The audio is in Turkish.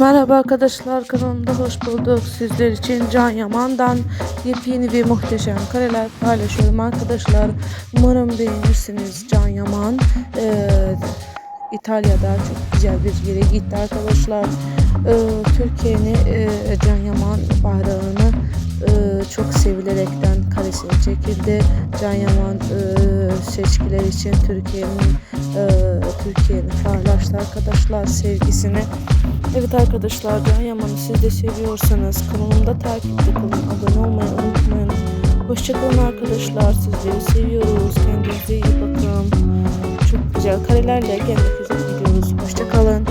Merhaba arkadaşlar kanalımda hoş bulduk. Sizler için Can Yaman'dan yepyeni ve muhteşem kareler paylaşıyorum arkadaşlar. Umarım beğenirsiniz Can Yaman. Ee, İtalya'da çok güzel bir yere gitti arkadaşlar. Ee, Türkiye'nin e, Can Yaman bayrağını e, çok sevilerekten karesine çekildi. Can Yaman e, seçkiler için Türkiye'nin e, Türkiye'nin paylaştı arkadaşlar sevgisini. Evet arkadaşlar Can Yaman'ı siz de seviyorsanız kanalımda takipte kalın. Abone olmayı unutmayın. Hoşçakalın arkadaşlar. Sizleri seviyoruz. Kendinize iyi bakın. Çok güzel karelerle gelmek üzere gidiyoruz. Hoşçakalın.